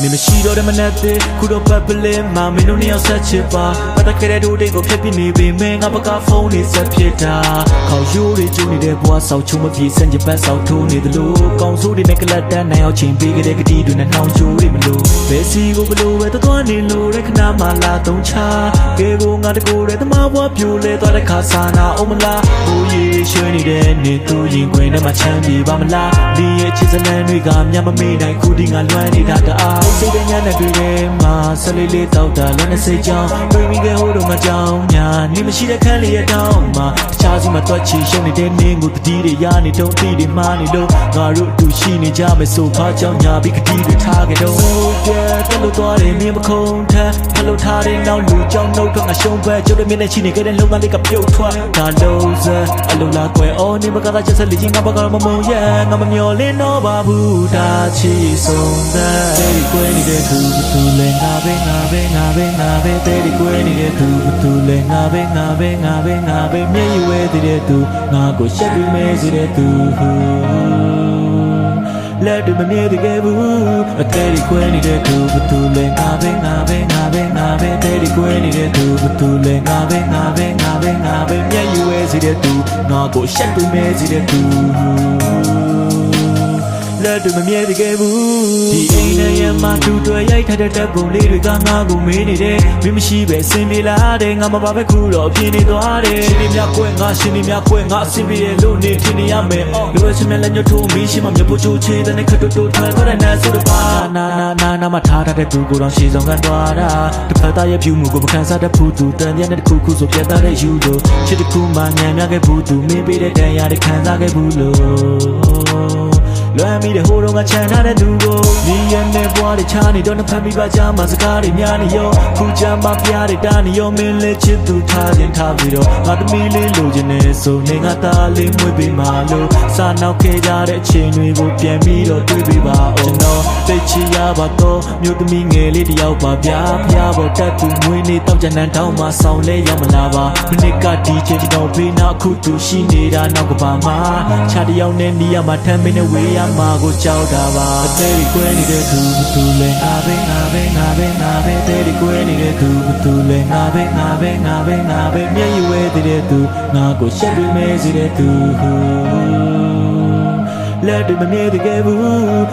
ပြောတယ်မနဲ့သေးခုတော့ပတ်ပလင်းမှာမင်းတို့နှစ်ယောက်ဆက်ချစ်ပါပတ်သက်ခဲ့တဲ့တို့တွေကိုဖျက်ပြနေပေမဲ့ငါဘကဖုန်းလေးဆက်ဖြစ်တာခေါက်ရိုးတွေကျူနေတဲ့ဘွားဆောက်ချုံမပြေစံချပတ်ဆောက်ထိုးနေသလိုကောင်းဆိုးတွေနဲ့ကလတ်တန်းနိုင်အောင်ချိန်ပေးခဲ့တဲ့ကတိတွေနဲ့နှောင်ချိုးတွေမလို့ဘယ်စီကိုဘလို့ပဲသွားနေလို့တဲ့ခဏမှလာသုံးချကဲကိုငါတကိုယ်တဲ့သမားဘွားပြိုလဲသွားတဲ့ခါစာနာအောင်မလားဟိုရေရွှဲနေတဲ့နေသူရင်ခွင်ထဲမှာချမ်းပြေပါမလားဒီရဲ့ချစ်စလန်းတွေကမြတ်မမေ့နိုင်ခုဒီငါလွမ်းနေတာတအားစိတ်တညံ့တဲ့တွေ့ထဲမှာဆက်လေးလေးတောက်တာလည်းနဲ့စိတ်ကြောင်းတွေ့မိခဲ့ဟိုတော့ငါကြောင်းများနေမရှိတဲ့ခန်းလေးရတောင်းမှာတခြားစီမှာတွက်ချီရှုံနေတဲ့နင်းကိုတတိတွေရနေတော့တိတွေမှားနေလို့ငါတို့အတူရှိနေကြမယ်ဆိုဘာကြောင့်ညာပြီးကတိတွေထားခဲ့တော့ပြ တ်တက်လို့သွားတယ်မြင်မခုံထမ်းထလို့ထားတဲ့နောက်လူကြောင့်နှုတ်တော့ငါရှုံးပဲကျုပ်တို့မြင်နေရှိနေခဲ့တဲ့လုံသားလေးကပြုတ်ထွက်ဒါလုံးစအလိုလားကွယ်အော်နေမကသာချက်ဆက်လေးချင်းငါဘကမမုံရဲငါမမျော်လင့်တော့ပါဘူးဒါချီဆုံးတဲ့ဒီကွယ်နေတဲ့သူဘသူလဲငါပဲငါပဲငါပဲငါပဲဒီကွယ်နေတဲ့သူဘသူလဲငါပဲငါပဲငါပဲငါပဲမျက်ရည်ဝဲတဲ့သူငါကိုရှက်ပြီးမဲစေတဲ့သူ လက်တွေမမြဲတကယ်ဘူးအသေးဒီကွဲနေတဲ့သူဘသူလဲငါပဲငါပဲငါပဲငါပဲတဲ့ဒီကွဲနေတဲ့သူဘသူလဲငါပဲငါပဲငါပဲငါပဲမျက်ရည်ဝဲစေတဲ့သူငါကိုရှက်ပြီးမဲစေတဲ့သူ လက်တွေမမြဲတကယ်ဘူးဒီအိမ်နဲ့ရမတူတွေရိုက်ထားတဲ့တပ်ပုံလေးတွေကငါ့ကိုမေးနေတယ်မင်းမရှိပဲစင်ပြေလာတယ်ငါမပါပဲခုတော့ပြင်းနေသွားတယ်ရှင်နေမြကွဲငါရှင်နေမြကွဲငါအစင်ပြေလို့နေထင်နေရမယ်အော်လိုရချင်တဲ့လက်ညှိုးထိုးမီးရှိမှမြဖို့ချိုးချေတဲ့နဲ့ခတ်တူတူထွန်သွားတဲ့နာဆိုတော့ပါနာနာနာနာမထားတဲ့သူကိုတော့ရှေ့ဆောင်ကန်သွားတာတစ်ဖက်သားရဲ့ဖြူမှုကိုမခံစားတတ်ဘူးသူတန်တဲ့တစ်ခုခုဆိုပြတ်သားတဲ့ယူလို့ချစ်တစ်ခုမှညံများခဲ့ဘူးသူမင်းပေးတဲ့တန်ရာတွေခံစားခဲ့ဘူးလို့ လွမ်းမိတဲ့ဟိုတော့ကချန်ထားတဲ့သူကိုဒီရနဲ့ဘွားတွေချားနေတော့နှစ်ဖက်မိပါကြမှာစကားတွေများနေရောခုချမ်းမပြားတွေတားနေရောမင်းလေးချစ်သူထားခြင်းထားပြီးတော့ငါသမီးလေးလိုချင်နေဆိုနေငါသားလေးမွေးပေးမှလို့စာနောက်ခဲ့ကြတဲ့အချိန်တွေကိုပြန်ပြီးတော့တွေးပေးပါအောင်ကျွန်တော်သိချီရပါတော့မြို့သမီးငယ်လေးတယောက်ပါဗျာဖျားပေါ်တက်သူမွေးနေတော့ကျန်တဲ့တောင်းမှဆောင်လဲရောက်မလာပါမနစ်ကဒီချိန်တော့ဘေးနောက်ခုသူရှိနေတာနောက်ကပါမှာခြားတယောက်နဲ့နီးရမှာထမ်းမင်းနဲ့ဝေးရမှာကိုကြောက်တာပါအသေးတွေကွဲနေတဲ့သူဘသူလဲငါပဲငါပဲငါပဲငါပဲအသေးတွေကွဲနေတဲ့သူဘသူလဲငါပဲငါပဲငါပဲငါပဲမျက်ရည်ဝဲတဲ့သူငါကိုရှက်ပြီးမဲစေတဲ့သူလက်တွေမမြဲတကယ်ဘူး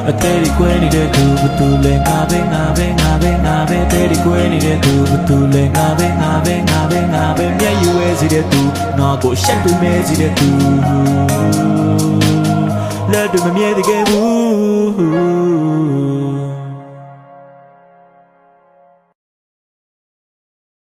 အသေးတွေကွဲနေတဲ့သူဘသူလဲငါပဲငါပဲငါပဲငါပဲအသေးတွေကွဲနေတဲ့သူဘသူလဲငါပဲငါပဲငါပဲငါပဲမျက်ရည်ဝဲစေတဲ့သူငါကိုရှက်ပြီးမဲစေတဲ့သူ လက်တွေမမြဲတကယ်ဘူး